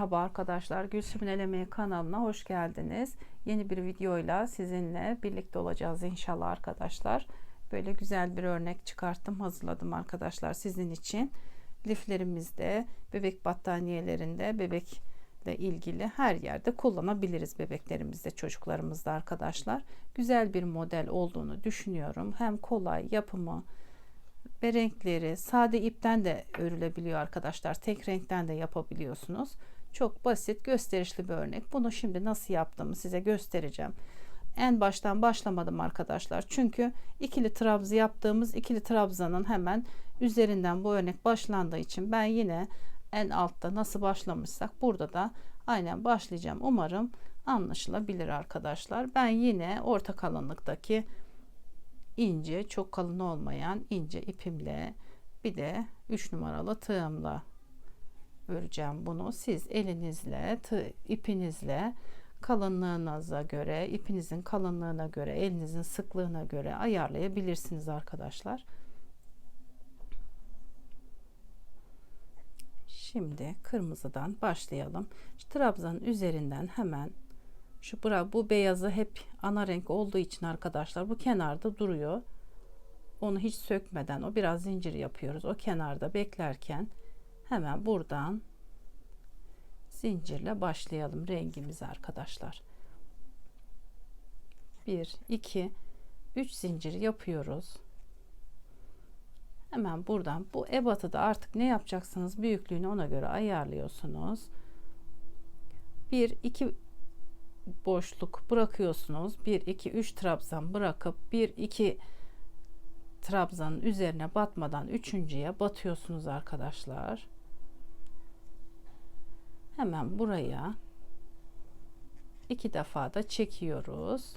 Merhaba arkadaşlar, Gülsüm'ün Elemeği kanalına hoş geldiniz. Yeni bir videoyla sizinle birlikte olacağız inşallah arkadaşlar. Böyle güzel bir örnek çıkarttım, hazırladım arkadaşlar sizin için. Liflerimizde, bebek battaniyelerinde, bebekle ilgili her yerde kullanabiliriz bebeklerimizde, çocuklarımızda arkadaşlar. Güzel bir model olduğunu düşünüyorum. Hem kolay yapımı, ve renkleri sade ipten de örülebiliyor arkadaşlar. Tek renkten de yapabiliyorsunuz. Çok basit gösterişli bir örnek. Bunu şimdi nasıl yaptığımı size göstereceğim. En baştan başlamadım arkadaşlar. Çünkü ikili trabzı yaptığımız ikili trabzanın hemen üzerinden bu örnek başlandığı için ben yine en altta nasıl başlamışsak burada da aynen başlayacağım. Umarım anlaşılabilir arkadaşlar. Ben yine orta kalınlıktaki ince çok kalın olmayan ince ipimle bir de 3 numaralı tığımla öreceğim bunu siz elinizle tığ, ipinizle kalınlığınıza göre ipinizin kalınlığına göre elinizin sıklığına göre ayarlayabilirsiniz arkadaşlar şimdi kırmızıdan başlayalım şu trabzanın üzerinden hemen şu bura bu beyazı hep ana renk olduğu için arkadaşlar bu kenarda duruyor. Onu hiç sökmeden o biraz zincir yapıyoruz. O kenarda beklerken hemen buradan zincirle başlayalım rengimizi arkadaşlar. 1 2 3 zincir yapıyoruz. Hemen buradan bu ebatı da artık ne yapacaksınız büyüklüğünü ona göre ayarlıyorsunuz. 1 2 boşluk bırakıyorsunuz. 1 2 3 trabzan bırakıp 1 2 trabzanın üzerine batmadan üçüncüye batıyorsunuz arkadaşlar. Hemen buraya iki defa da çekiyoruz.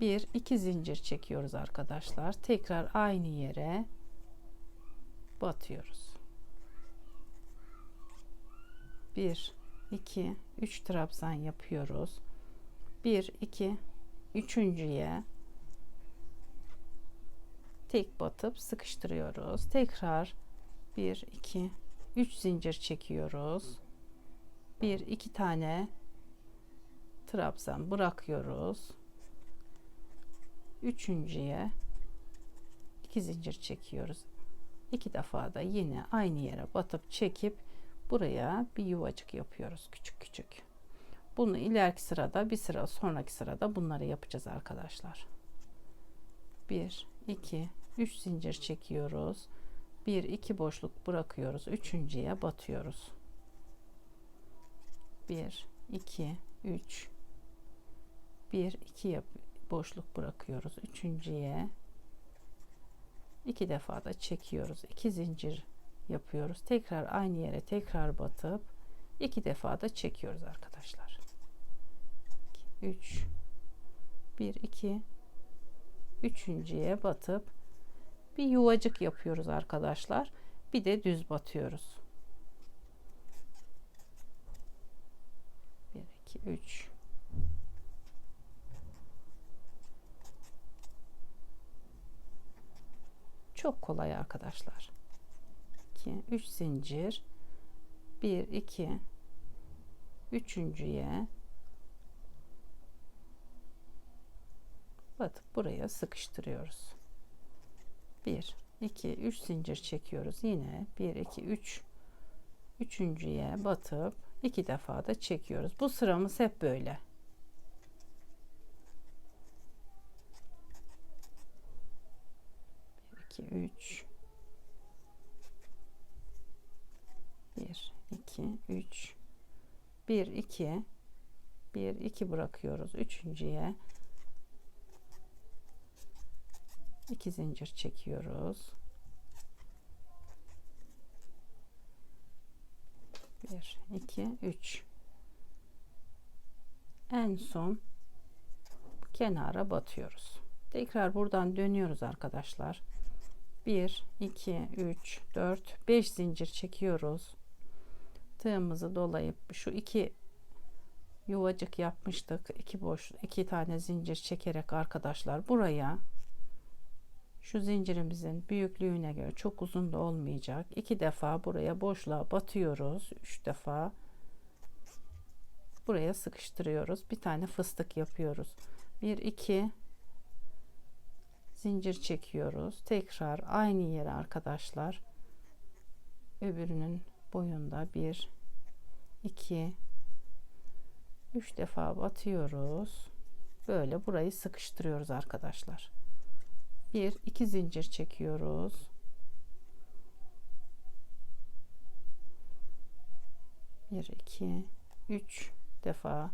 Bir iki zincir çekiyoruz arkadaşlar. Tekrar aynı yere batıyoruz. Bir 2 3 trabzan yapıyoruz 1 2 üçüncüye tek batıp sıkıştırıyoruz tekrar 1 2 3 zincir çekiyoruz 1 2 tane trabzan bırakıyoruz üçüncüye 2 zincir çekiyoruz iki defa da yine aynı yere batıp çekip buraya bir yuvacık yapıyoruz küçük küçük. Bunu ileriki sırada bir sıra sonraki sırada bunları yapacağız arkadaşlar. 1 2 3 zincir çekiyoruz. 1 2 boşluk bırakıyoruz. Üçüncüye batıyoruz. 1 2 3 1 2 yap boşluk bırakıyoruz. Üçüncüye iki defa da çekiyoruz. 2 zincir yapıyoruz. Tekrar aynı yere tekrar batıp iki defa da çekiyoruz arkadaşlar. 3 1 2 üçüncüye batıp bir yuvacık yapıyoruz arkadaşlar. Bir de düz batıyoruz. 1 2 3 Çok kolay arkadaşlar. 2 3 zincir 1 2 üçüncüye batıp buraya sıkıştırıyoruz 1 2 3 zincir çekiyoruz yine. 1 2 3 üçüncüye batıp iki defa da çekiyoruz. Bu sıramız hep böyle. 1 2 3 1 2 3 1 2 1 2 bırakıyoruz. Üçüncüye 2 zincir çekiyoruz. 1 2 3 en son kenara batıyoruz. Tekrar buradan dönüyoruz arkadaşlar. 1 2 3 4 5 zincir çekiyoruz. Tığımızı dolayıp şu iki yuvacık yapmıştık. İki boş iki tane zincir çekerek arkadaşlar buraya şu zincirimizin büyüklüğüne göre çok uzun da olmayacak. iki defa buraya boşluğa batıyoruz. Üç defa buraya sıkıştırıyoruz. Bir tane fıstık yapıyoruz. Bir iki zincir çekiyoruz. Tekrar aynı yere arkadaşlar. Öbürünün boyunda bir iki üç defa batıyoruz. Böyle burayı sıkıştırıyoruz arkadaşlar. Bir iki zincir çekiyoruz. Bir iki üç defa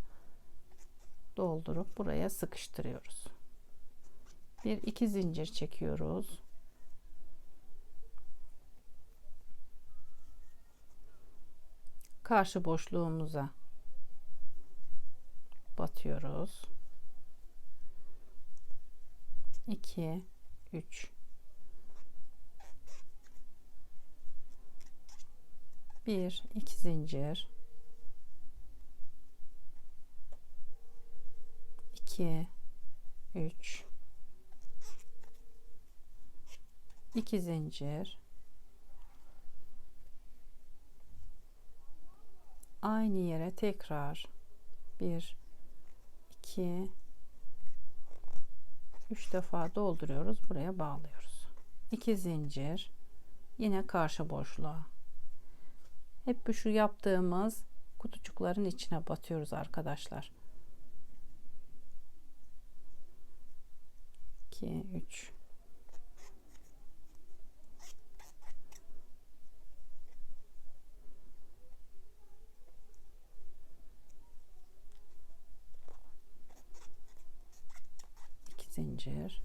doldurup buraya sıkıştırıyoruz. Bir iki zincir çekiyoruz. Karşı boşluğumuza batıyoruz. 2 3 1 2 zincir. 2 3 2 zincir. Aynı yere tekrar. 1 2 3 defa dolduruyoruz buraya bağlıyoruz. 2 zincir yine karşı boşluğa. Hep bu şu yaptığımız kutucukların içine batıyoruz arkadaşlar. 2 3 2 zincir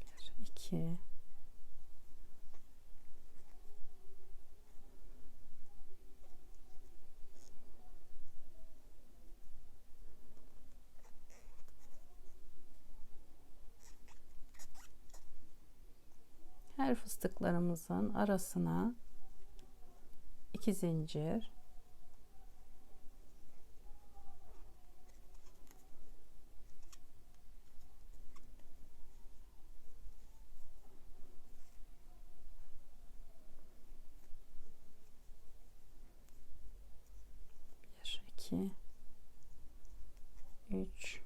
bir iki her fıstıklarımızın arasına iki zincir bir iki üç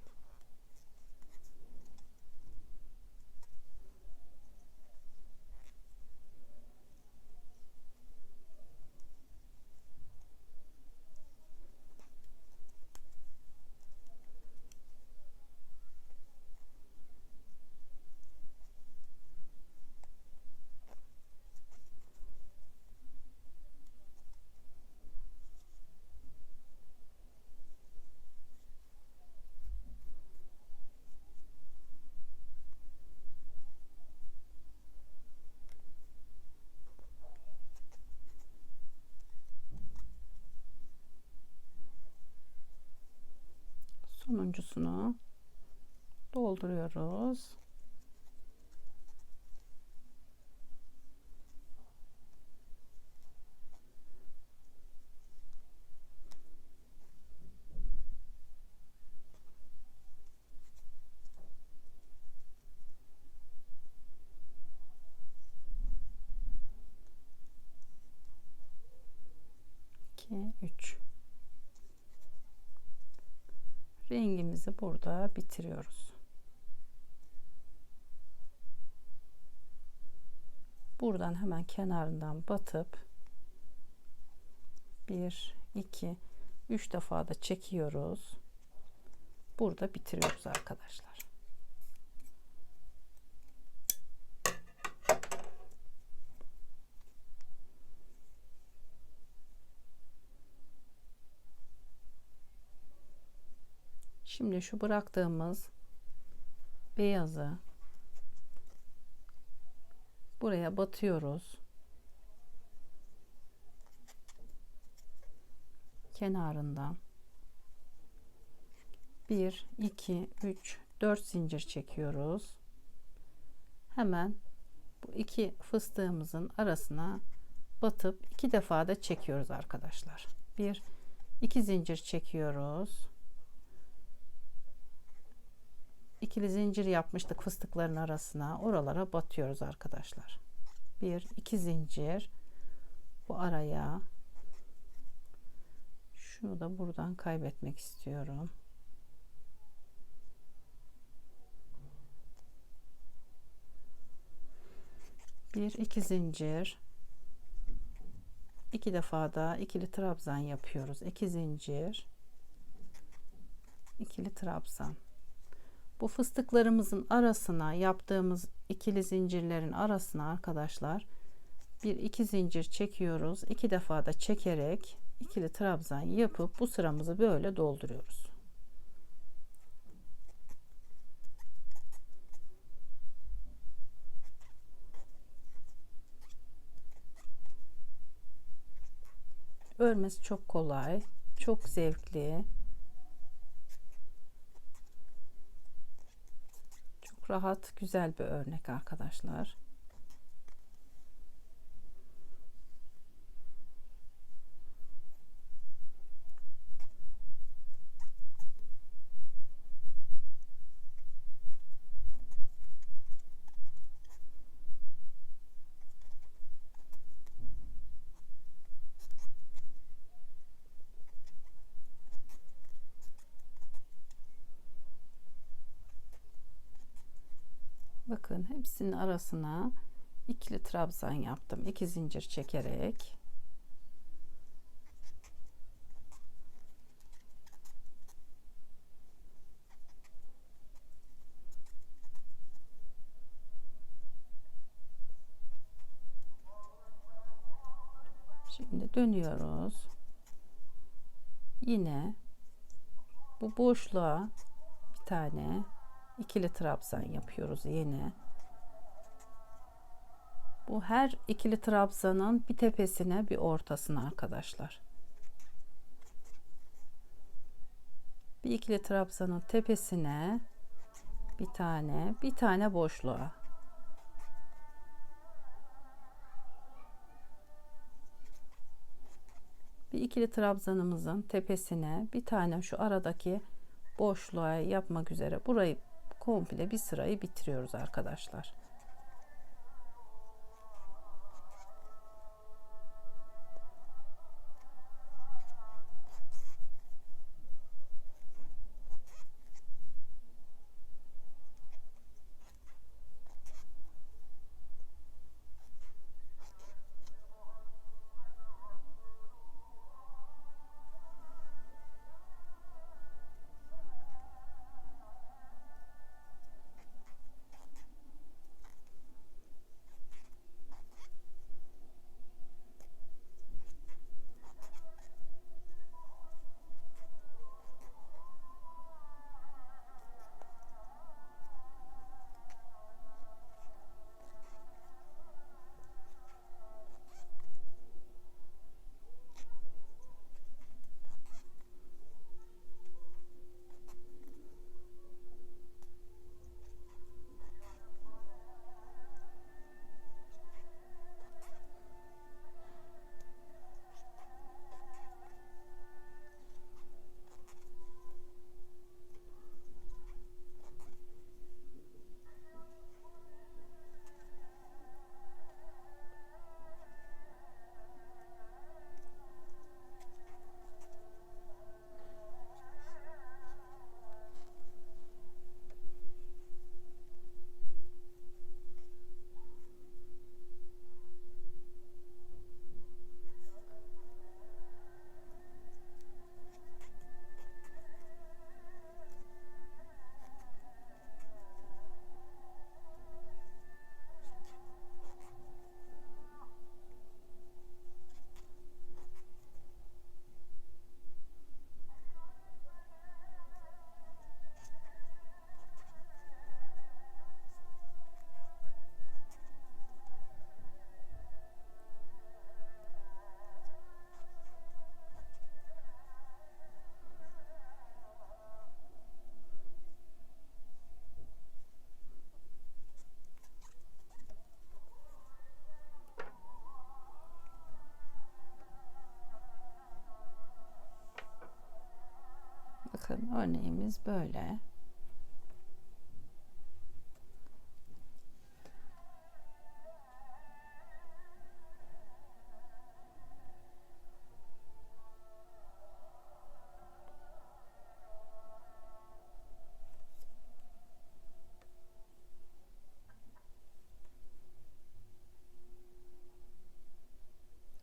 sonuncusunu dolduruyoruz. İki, üç. Rengimizi burada bitiriyoruz. Buradan hemen kenarından batıp 1 2 3 defa da çekiyoruz. Burada bitiriyoruz arkadaşlar. Şimdi şu bıraktığımız beyazı buraya batıyoruz. Kenarından 1 2 3 4 zincir çekiyoruz. Hemen bu iki fıstığımızın arasına batıp iki defa da çekiyoruz arkadaşlar. Bir, iki zincir çekiyoruz. İkili zincir yapmıştık fıstıkların arasına. Oralara batıyoruz arkadaşlar. Bir, iki zincir bu araya. Şunu da buradan kaybetmek istiyorum. Bir, iki zincir iki defa da ikili trabzan yapıyoruz. İki zincir, ikili trabzan. Bu fıstıklarımızın arasına yaptığımız ikili zincirlerin arasına arkadaşlar bir iki zincir çekiyoruz. iki defa da çekerek ikili trabzan yapıp bu sıramızı böyle dolduruyoruz. Örmesi çok kolay, çok zevkli. Çok rahat, güzel bir örnek arkadaşlar. Bakın hepsinin arasına ikili trabzan yaptım. iki zincir çekerek. Şimdi dönüyoruz. Yine bu boşluğa bir tane ikili trabzan yapıyoruz yine. Bu her ikili trabzanın bir tepesine bir ortasına arkadaşlar. Bir ikili trabzanın tepesine bir tane, bir tane boşluğa. Bir ikili trabzanımızın tepesine bir tane şu aradaki boşluğa yapmak üzere burayı komple bir sırayı bitiriyoruz arkadaşlar. Bakın örneğimiz böyle.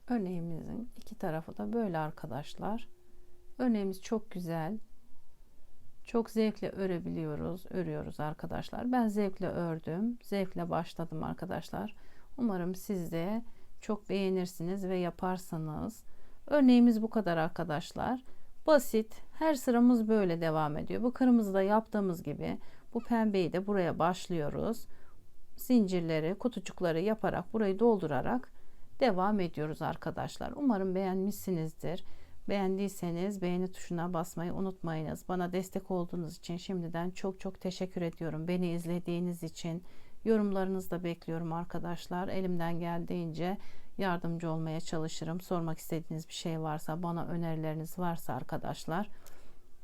Örneğimizin iki tarafı da böyle arkadaşlar. Örneğimiz çok güzel. Çok zevkle örebiliyoruz, örüyoruz arkadaşlar. Ben zevkle ördüm, zevkle başladım arkadaşlar. Umarım siz de çok beğenirsiniz ve yaparsanız. Örneğimiz bu kadar arkadaşlar. Basit. Her sıramız böyle devam ediyor. Bu kırmızı da yaptığımız gibi bu pembeyi de buraya başlıyoruz. Zincirleri, kutucukları yaparak burayı doldurarak devam ediyoruz arkadaşlar. Umarım beğenmişsinizdir. Beğendiyseniz beğeni tuşuna basmayı unutmayınız. Bana destek olduğunuz için şimdiden çok çok teşekkür ediyorum. Beni izlediğiniz için yorumlarınızı da bekliyorum arkadaşlar. Elimden geldiğince yardımcı olmaya çalışırım. Sormak istediğiniz bir şey varsa, bana önerileriniz varsa arkadaşlar.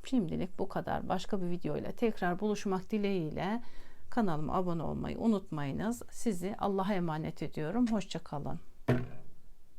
Şimdilik bu kadar. Başka bir video ile tekrar buluşmak dileğiyle kanalıma abone olmayı unutmayınız. Sizi Allah'a emanet ediyorum. Hoşçakalın.